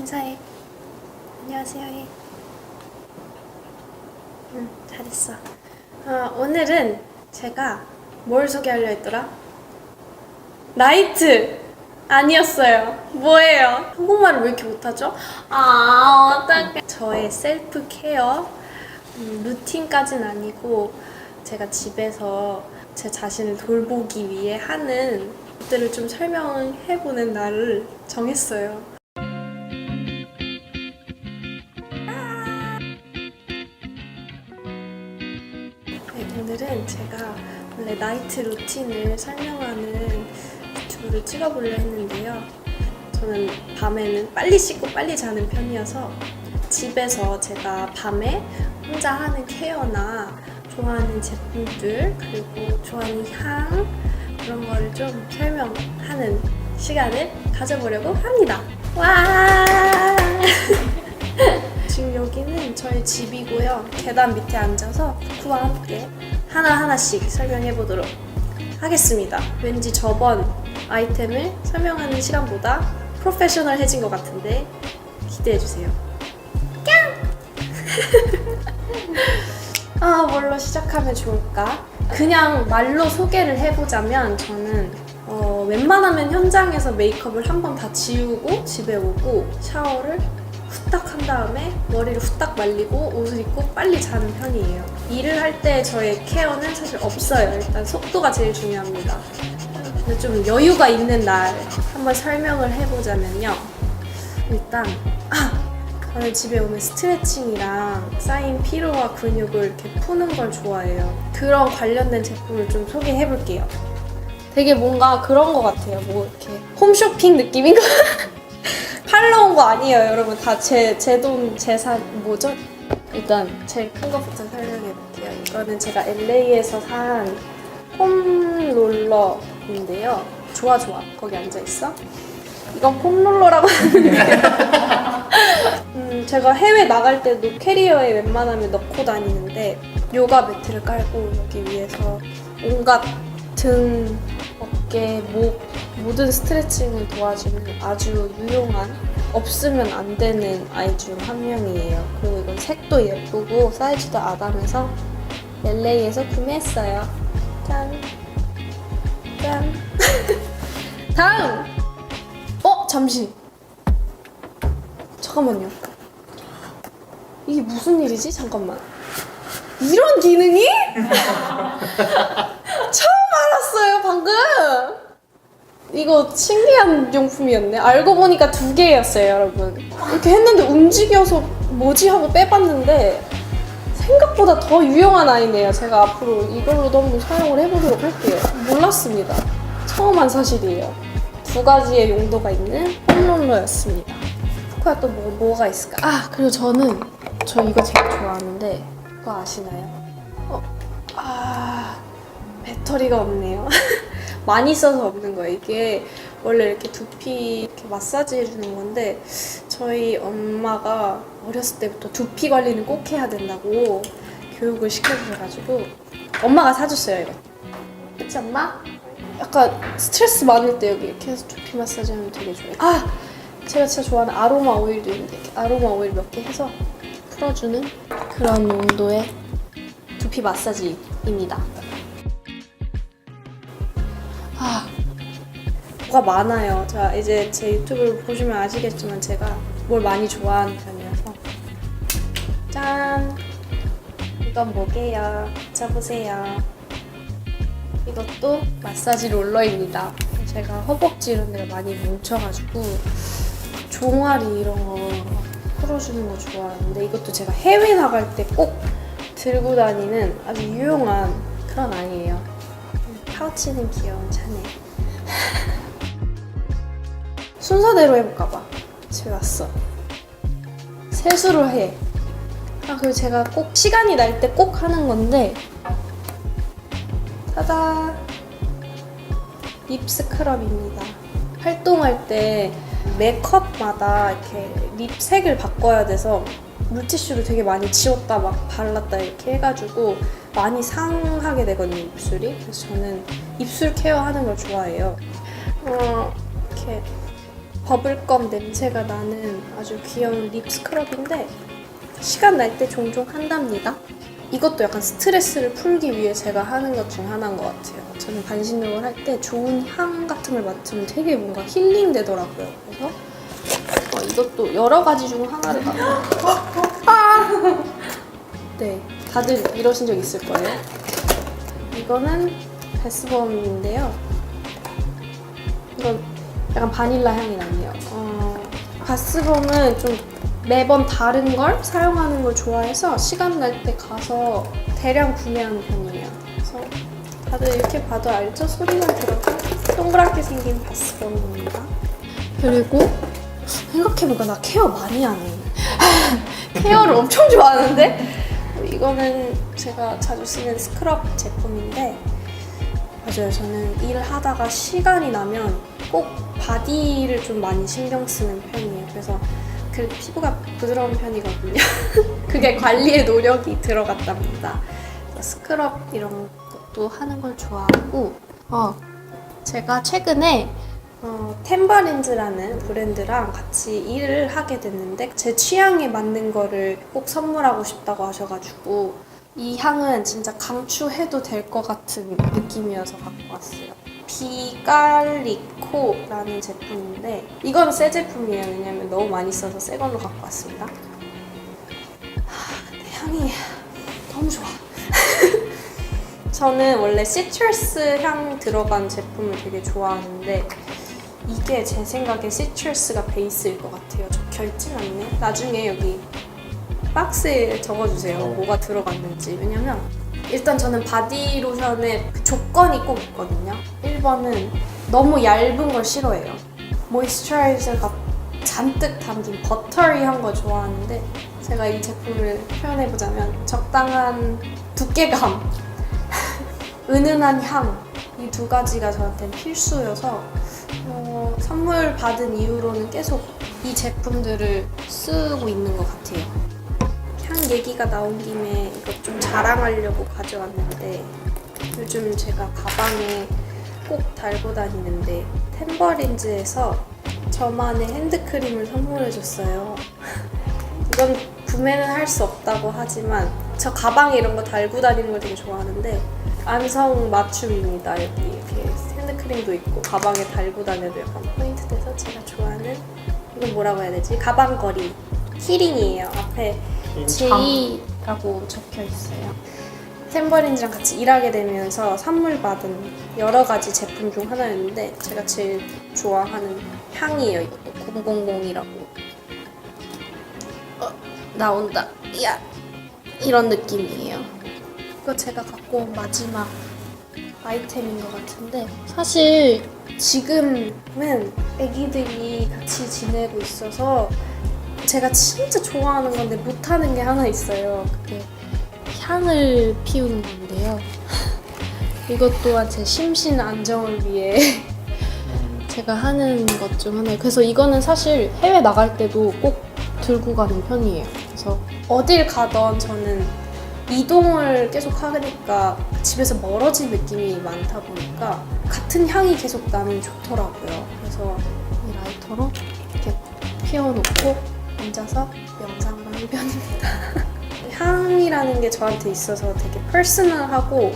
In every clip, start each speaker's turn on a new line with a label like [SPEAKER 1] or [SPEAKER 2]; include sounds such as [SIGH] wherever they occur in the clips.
[SPEAKER 1] 인사해. 안녕하세요. 해. 응, 잘했어. 어, 오늘은 제가 뭘 소개하려 했더라? 나이트! 아니었어요. 뭐예요? 한국말을 왜 이렇게 못하죠? 아, 어떡해. 저의 셀프 케어 음, 루틴까진 아니고 제가 집에서 제 자신을 돌보기 위해 하는 것들을 좀 설명해보는 날을 정했어요. 오늘은 제가 원래 나이트 루틴을 설명하는 유튜브를 찍어보려 했는데요. 저는 밤에는 빨리 씻고 빨리 자는 편이어서 집에서 제가 밤에 혼자 하는 케어나 좋아하는 제품들 그리고 좋아하는 향 그런 거를 좀 설명하는 시간을 가져보려고 합니다. 와! [LAUGHS] 지금 여기는 저희 집이고요. 계단 밑에 앉아서 쿠와 함께 하나하나씩 설명해 보도록 하겠습니다. 왠지 저번 아이템을 설명하는 시간보다 프로페셔널해진 것 같은데 기대해 주세요. [LAUGHS] 아, 뭘로 시작하면 좋을까? 그냥 말로 소개를 해보자면 저는 어, 웬만하면 현장에서 메이크업을 한 번 다 지우고 집에 오고 샤워를 후딱 한 다음에 머리를 후딱 말리고 옷을 입고 빨리 자는 편이에요. 일을 할 때 저의 케어는 사실 없어요. 일단 속도가 제일 중요합니다. 근데 좀 여유가 있는 날 한번 설명을 해보자면요. 일단 아! 저는 집에 오면 스트레칭이랑 쌓인 피로와 근육을 이렇게 푸는 걸 좋아해요. 그런 관련된 제품을 좀 소개해 볼게요. 되게 뭔가 그런 것 같아요. 뭐 이렇게 홈쇼핑 느낌인 거. [LAUGHS] 팔러 온 거 아니에요, 여러분. 다 제 제 돈 재산 뭐죠? 일단 제일 큰 것부터 설명해 볼게요. 이거는 제가 LA에서 산 폼롤러인데요. 좋아 좋아. 거기 앉아 있어. 이건 폼롤러라고 하는데 [LAUGHS] 음, 제가 해외 나갈 때도 캐리어에 웬만하면 넣고 다니는데 요가 매트를 깔고 여기 위에서 온갖 등, 어깨, 목 모든 스트레칭을 도와주는 아주 유용한 없으면 안 되는 아이 중 한 명이에요. 그리고 이건 색도 예쁘고 사이즈도 아담해서 LA에서 구매했어요. 짠. 짠. [LAUGHS] 다음! 어? 잠시. 잠깐만요. 이게 무슨 일이지? 잠깐만. 이런 기능이? [LAUGHS] 처음 알았어요, 방금! 이거 신기한 용품이었네. 알고 보니까 두 개였어요, 여러분. 이렇게 했는데 움직여서 뭐지 하고 빼봤는데 생각보다 더 유용한 아이네요. 제가 앞으로 이걸로도 한번 사용을 해보도록 할게요. 몰랐습니다. 처음 한 사실이에요. 두 가지의 용도가 있는 홈롤러였습니다. 코야 또 뭐, 뭐가 있을까? 아, 그리고 저는 저 이거 제일 좋아하는데 그거 아시나요? 어, 아, 배터리가 없네요. [LAUGHS] 많이 써서 없는 거예요. 이게 원래 이렇게 두피 이렇게 마사지 해주는 건데 저희 엄마가 어렸을 때부터 두피 관리는 꼭 해야 된다고 교육을 시켜주셔가지고 엄마가 사줬어요 이거. 그치 엄마? 약간 스트레스 많을 때 여기 이렇게 해서 두피 마사지 하면 되게 좋아요. 아! 제가 진짜 좋아하는 아로마 오일도 있는데 이렇게 아로마 오일 몇 개 해서 풀어주는 그런 용도의 두피 마사지입니다. 가 많아요. 자, 이제 제 유튜브를 보시면 아시겠지만 제가 뭘 많이 좋아하는 편이어서 짠! 이건 뭐게요? 찾아보세요. 이것도 마사지 롤러입니다. 제가 허벅지 이런 데가 많이 뭉쳐가지고 종아리 이런 거 풀어주는 거 좋아하는데 이것도 제가 해외 나갈 때 꼭 들고 다니는 아주 유용한 그런 아이예요. 파우치는 귀여운 샤넬. [LAUGHS] 순서대로 해볼까봐 집에 왔어. 세수를 해. 아 그리고 제가 꼭 시간이 날 때 꼭 하는 건데 짜잔 립 스크럽입니다. 활동할 때매 컷마다 이렇게 립 색을 바꿔야 돼서 물티슈로 되게 많이 지웠다 막 발랐다 이렇게 해가지고 많이 상하게 되거든요 입술이. 그래서 저는 입술 케어하는 걸 좋아해요. 어 이렇게 버블껌 냄새가 나는 아주 귀여운 립 스크럽인데 시간 날 때 종종 한답니다. 이것도 약간 스트레스를 풀기 위해 제가 하는 것 중 하나인 것 같아요. 저는 반신욕을 할 때 좋은 향 같은 걸 맡으면 되게 뭔가 힐링 되더라고요. 그래서 어, 이것도 여러 가지 중 하나를 아! [LAUGHS] 네, 다들 이러신 적 있을 거예요. 이거는 베스범인데요. 약간 바닐라 향이 나네요. 어, 바스bom은 좀 매번 다른 걸 사용하는 걸 좋아해서 시간 날 때 가서 대량 구매하는 편이에요. 그래서 다들 이렇게 봐도 알죠? 소리만 들어도 동그랗게 생긴 바스범입니다. 그리고 생각해보니까 나 케어 많이 하네. [LAUGHS] 케어를 엄청 좋아하는데 이거는 제가 자주 쓰는 스크럽 제품인데 맞아요. 저는 일을 하다가 시간이 나면 꼭 바디를 좀 많이 신경 쓰는 편이에요. 그래서 그 피부가 부드러운 편이거든요. [LAUGHS] 그게 관리에 노력이 들어갔답니다. 스크럽 이런 것도 하는 걸 좋아하고 어, 제가 최근에 어, 템버린즈라는 브랜드랑 같이 일을 하게 됐는데 제 취향에 맞는 거를 꼭 선물하고 싶다고 하셔가지고 이 향은 진짜 강추해도 될 것 같은 느낌이어서 갖고 왔어요. 비갈리코라는 제품인데 이건 새 제품이에요. 왜냐면 너무 많이 써서 새 걸로 갖고 왔습니다. 하, 근데 향이 너무 좋아. [LAUGHS] 저는 원래 시트러스 향 들어간 제품을 되게 좋아하는데 이게 제 생각에 시트러스가 베이스일 것 같아요. 적혀있진 않네요. 나중에 여기 박스에 적어주세요.
[SPEAKER 2] 어.
[SPEAKER 1] 뭐가 들어갔는지. 왜냐면 일단 저는 바디 로션에 그 조건이 꼭 있거든요. 1번은 너무 얇은 걸 싫어해요. 모이스처라이저가 잔뜩 담긴 버터리한 거 좋아하는데 제가 이 제품을 표현해보자면 적당한 두께감, [LAUGHS] 은은한 향 이 두 가지가 저한테는 필수여서 어, 선물 받은 이후로는 계속 이 제품들을 쓰고 있는 것 같아요. 향 얘기가 나온 김에 이것 좀 자랑하려고 가져왔는데 요즘 제가 가방에 꼭 달고 다니는데 템버린즈에서 저만의 핸드크림을 선물해줬어요. [LAUGHS] 이건 구매는 할 수 없다고 하지만 저 가방에 이런 거 달고 다니는 걸 되게 좋아하는데 안성 맞춤입니다. 여기 이렇게 핸드크림도 있고 가방에 달고 다녀도 약간 포인트 돼서 제가 좋아하는 이건 뭐라고 해야 되지? 가방걸이 키링이에요. 앞에 제이라고 적혀 있어요. 템버린즈랑 같이 일하게 되면서 선물 받은 여러 가지 제품 중 하나였는데 제가 제일 좋아하는 향이에요. 이것도 000이라고. 어, 나온다. 야 이런 느낌이에요. 이거 제가 갖고 온 마지막 아이템인 것 같은데 사실 지금은 아기들이 같이 지내고 있어서 제가 진짜 좋아하는 건데 못하는 게 하나 있어요. 그게 향을 피우는 건데요. [LAUGHS] 이것 또한 제 심신 안정을 위해 [LAUGHS] 제가 하는 것 중 하나예요. 그래서 이거는 사실 해외 나갈 때도 꼭 들고 가는 편이에요. 그래서 어딜 가던 저는 이동을 계속 하니까 집에서 멀어진 느낌이 많다 보니까 같은 향이 계속 나면 좋더라고요. 그래서 이 라이터로 이렇게 피워놓고 앉아서 영상을 하는 편입니다. 향이라는 게 저한테 있어서 되게 퍼스널하고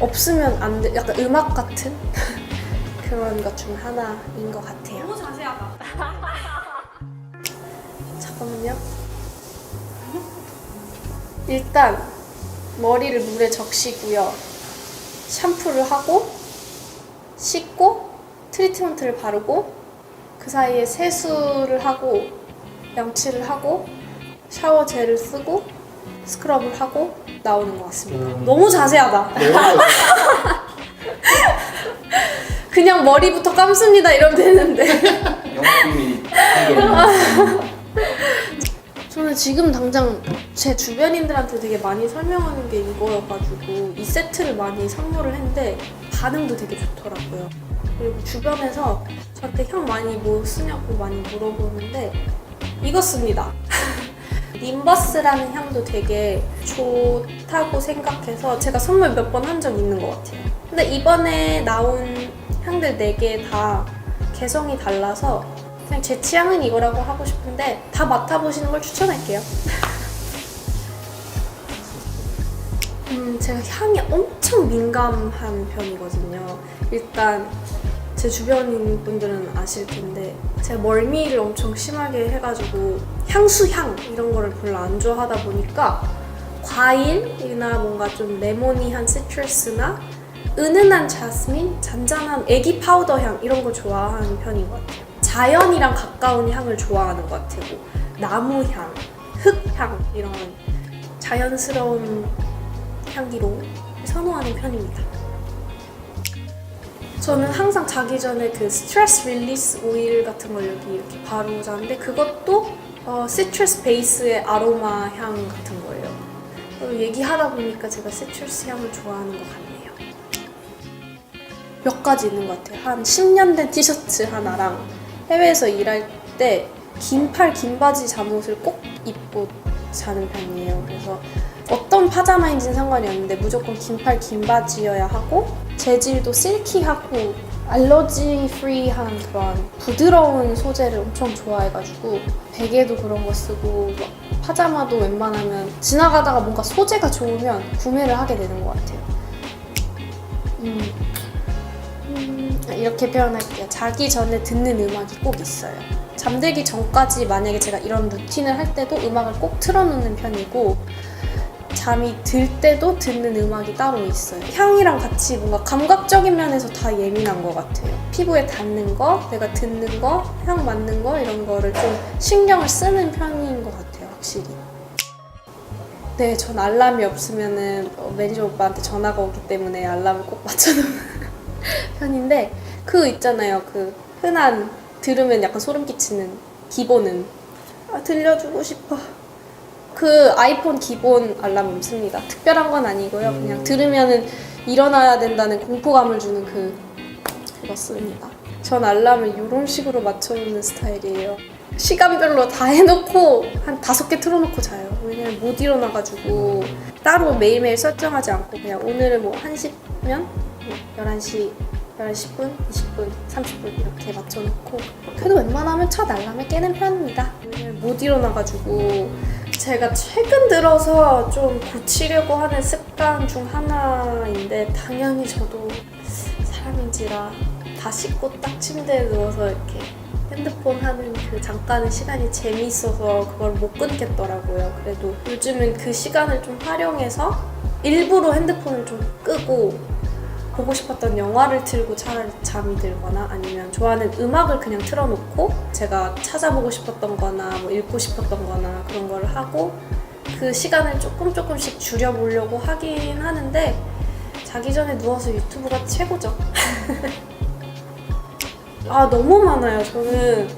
[SPEAKER 1] 없으면 안 돼, 약간 음악 같은 [LAUGHS] 그런 것 중 하나인 것 같아요.
[SPEAKER 3] 너무 자세하다. [LAUGHS]
[SPEAKER 1] 잠깐만요. 일단 머리를 물에 적시고요. 샴푸를 하고 씻고 트리트먼트를 바르고 그 사이에 세수를 하고 양치를 하고 샤워 젤을 쓰고 스크럽을 하고 나오는 것 같습니다.
[SPEAKER 2] 음.
[SPEAKER 1] 너무 자세하다.
[SPEAKER 2] 네. [LAUGHS]
[SPEAKER 1] 그냥 머리부터 감습니다 이러면 되는데.
[SPEAKER 2] 영품이
[SPEAKER 1] 저는 지금 당장 제 주변인들한테 되게 많이 설명하는 게 이거여가지고 이 세트를 많이 선물을 했는데 반응도 되게 좋더라고요. 그리고 주변에서 저한테 향 많이 뭐 쓰냐고 많이 물어보는데 이거 씁니다. 님버스라는 향도 되게 좋다고 생각해서 제가 선물 몇 번 한 적 있는 것 같아요. 근데 이번에 나온 향들 4개 다 개성이 달라서 그냥 제 취향은 이거라고 하고 싶은데 다 맡아보시는 걸 추천할게요. [LAUGHS] 음, 제가 향에 엄청 민감한 편이거든요. 일단 제 주변인 분들은 아실 텐데 제가 멀미를 엄청 심하게 해가지고 향수 향 이런 거를 별로 안 좋아하다 보니까 과일이나 뭔가 좀 레모니한 시트러스나 은은한 자스민, 잔잔한 애기 파우더 향 이런 거 좋아하는 편인 것 같아요. 자연이랑 가까운 향을 좋아하는 것 같아요. 뭐 나무 향, 흙향 이런 자연스러운 향기로 선호하는 편입니다. 저는 항상 자기 전에 그 스트레스 릴리스 오일 같은 걸 여기 이렇게 바르고 자는데 그것도 어, 시트러스 베이스의 아로마 향 같은 거예요. 어, 얘기하다 보니까 제가 시트러스 향을 좋아하는 것 같네요. 몇 가지 있는 것 같아요. 한 10년 된 티셔츠 하나랑 해외에서 일할 때 긴팔 긴 바지 잠옷을 꼭 입고 자는 편이에요. 그래서 어떤 파자마인지는 상관이 없는데 무조건 긴팔 긴 바지여야 하고 재질도 실키하고 알러지 프리한 그런 부드러운 소재를 엄청 좋아해가지고 베개도 그런 거 쓰고 막 파자마도 웬만하면 지나가다가 뭔가 소재가 좋으면 구매를 하게 되는 것 같아요. 음, 음, 이렇게 표현할게요. 자기 전에 듣는 음악이 꼭 있어요. 잠들기 전까지 만약에 제가 이런 루틴을 할 때도 음악을 꼭 틀어놓는 편이고 잠이 들 때도 듣는 음악이 따로 있어요. 향이랑 같이 뭔가 감각적인 면에서 다 예민한 것 같아요. 피부에 닿는 거, 내가 듣는 거, 향 맡는 거 이런 거를 좀 신경을 쓰는 편인 것 같아요, 확실히. 네, 전 알람이 없으면은 어, 매니저 오빠한테 전화가 오기 때문에 알람을 꼭 맞춰놓는 [LAUGHS] 편인데 그 있잖아요, 그 흔한 들으면 약간 소름 끼치는 기본은 아, 들려주고 싶어. 그 아이폰 기본 알람 씁니다. 특별한 건 아니고요. 그냥 들으면은 일어나야 된다는 공포감을 주는 그 그거 씁니다. 전 알람을 이런 식으로 맞춰놓는 스타일이에요. 시간별로 다 해놓고 한 다섯 개 틀어놓고 자요. 왜냐면 못 일어나가지고 따로 매일매일 설정하지 않고 그냥 오늘은 뭐 1시면 뭐 11시 11시 10분, 20분, 30분 이렇게 맞춰놓고 그래도 웬만하면 첫 알람에 깨는 편입니다. 왜냐면 못 일어나가지고 제가 최근 들어서 좀 고치려고 하는 습관 중 하나인데 당연히 저도 사람인지라 다 씻고 딱 침대에 누워서 이렇게 핸드폰 하는 그 잠깐의 시간이 재미있어서 그걸 못 끊겠더라고요. 그래도 요즘은 그 시간을 좀 활용해서 일부러 핸드폰을 좀 끄고 보고 싶었던 영화를 틀고 차라리 잠이 들거나 아니면 좋아하는 음악을 그냥 틀어놓고 제가 찾아보고 싶었던 거나 뭐 읽고 싶었던 거나 그런 걸 하고 그 시간을 조금 조금씩 줄여보려고 하긴 하는데 자기 전에 누워서 유튜브가 최고죠. [LAUGHS] 아 너무 많아요. 저는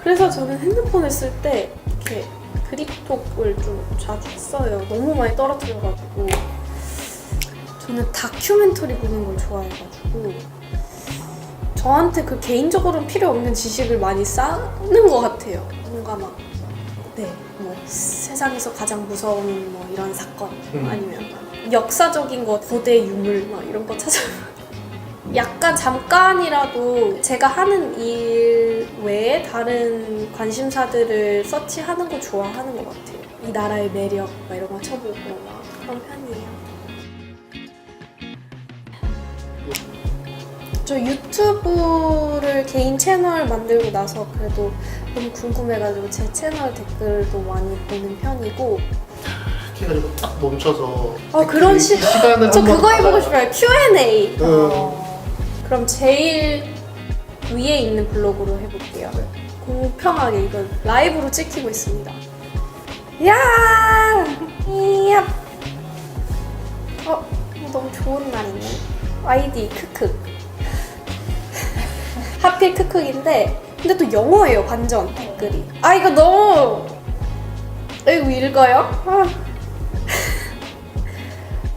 [SPEAKER 1] 그래서 저는 핸드폰을 쓸 때 이렇게 그립톡을 좀 자주 써요. 너무 많이 떨어뜨려가지고 저는 다큐멘터리 보는 걸 좋아해가지고 저한테 그 개인적으로는 필요 없는 지식을 많이 쌓는 것 같아요. 뭔가 막 네, 뭐 세상에서 가장 무서운 뭐 이런 사건
[SPEAKER 2] 음.
[SPEAKER 1] 아니면 역사적인 거 고대 유물 막 이런 거 찾아. [LAUGHS] 약간 잠깐이라도 제가 하는 일 외에 다른 관심사들을 서치하는 거 좋아하는 것 같아요. 이 나라의 매력 막 이런 거 쳐보고 막 그런 편이에요. 저 유튜브를 개인 채널 만들고 나서 그래도 너무 궁금해가지고 제 채널 댓글도 많이 보는 편이고.
[SPEAKER 3] 해가지고 딱 멈춰서
[SPEAKER 1] 아 그런
[SPEAKER 3] 그
[SPEAKER 1] 시...
[SPEAKER 3] 시간을
[SPEAKER 1] 저 그거 해보고 싶어요. Q&A.
[SPEAKER 3] 응.
[SPEAKER 1] 그럼 제일 위에 있는 블로그로 해볼게요. 공평하게 이거 라이브로 찍히고 있습니다. 야! 이야! 어? 너무 좋은 날이네. 아이디 크크 하필 크크인데 근데 또 영어예요 반전 댓글이 아 이거 너무 이거 읽어요? 아. [LAUGHS]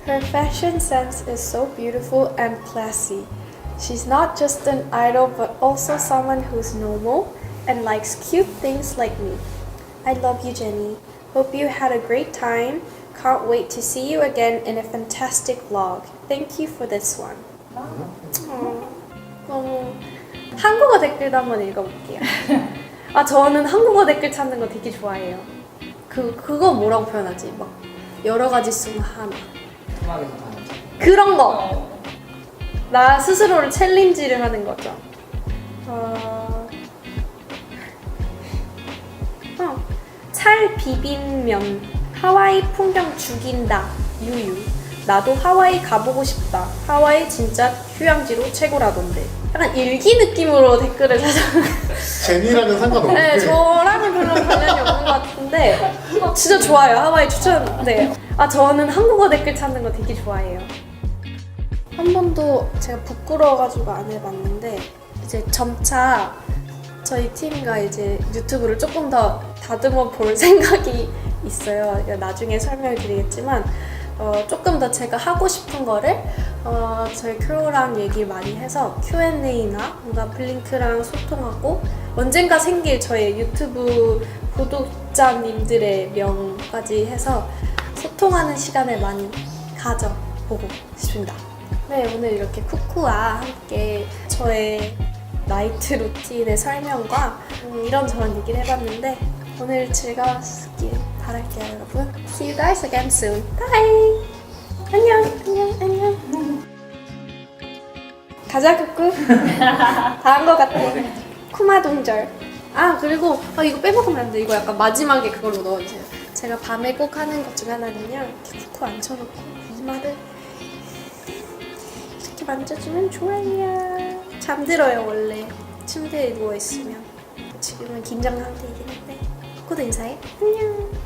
[SPEAKER 1] Her fashion sense is so beautiful and classy. She's not just an idol but also someone who's normal and likes cute things like me. I love you, Jenny. Hope you had a great time. Can't wait to see you again in a fantastic vlog. Thank you for this one. 어, 너무 한국어 댓글도 한번 읽어볼게요. [LAUGHS] 아 저는 한국어 댓글 찾는 거 되게 좋아해요. 그 그거 뭐라고 표현하지? 막 여러 가지 중 하나. 그런 거. 나 스스로를 챌린지를 하는 거죠. 어... 어. 찰 비빔면 하와이 풍경 죽인다 유유 나도 하와이 가보고 싶다 하와이 진짜 휴양지로 최고라던데 약간 일기 느낌으로 댓글을 찾아
[SPEAKER 3] 제니랑은 상관없고
[SPEAKER 1] 네, 저랑은 별로 관련이 없는 것 같은데 진짜 좋아요. 하와이 추천돼요. 아 저는 한국어 댓글 찾는 거 되게 좋아해요. 한 번도 제가 부끄러워가지고 안 해봤는데 이제 점차 저희 팀과 이제 유튜브를 조금 더 다듬어 볼 [LAUGHS] 생각이 있어요. 나중에 설명을 드리겠지만 어, 조금 더 제가 하고 싶은 거를 어, 저희 크루랑 얘기 많이 해서 Q&A나 뭔가 블링크랑 소통하고 언젠가 생길 저의 유튜브 구독자님들의 명까지 해서 소통하는 시간을 많이 가져보고 싶습니다. 네, 오늘 이렇게 쿠쿠와 함께 저의 나이트 루틴의 설명과 음, 이런저런 얘기를 해봤는데 오늘 즐거웠길 바랄게요, 여러분. See you guys again soon. Bye! 안녕, 안녕, 안녕. 가자, 쿠쿠. 다한것 같아. 쿠마 동절. 아, 그리고 아, 이거 빼먹으면 안 돼. 이거 약간 마지막에 그걸로 넣어주세요. 제가 밤에 꼭 하는 것중 하나는요. 이렇게 쿠쿠 앉혀놓고 이마를 이렇게 만져주면 좋아요. 잠들어요, 원래. 침대에 누워있으면. 지금은 긴장 상태이긴 한데. 코도 인사해. 안녕.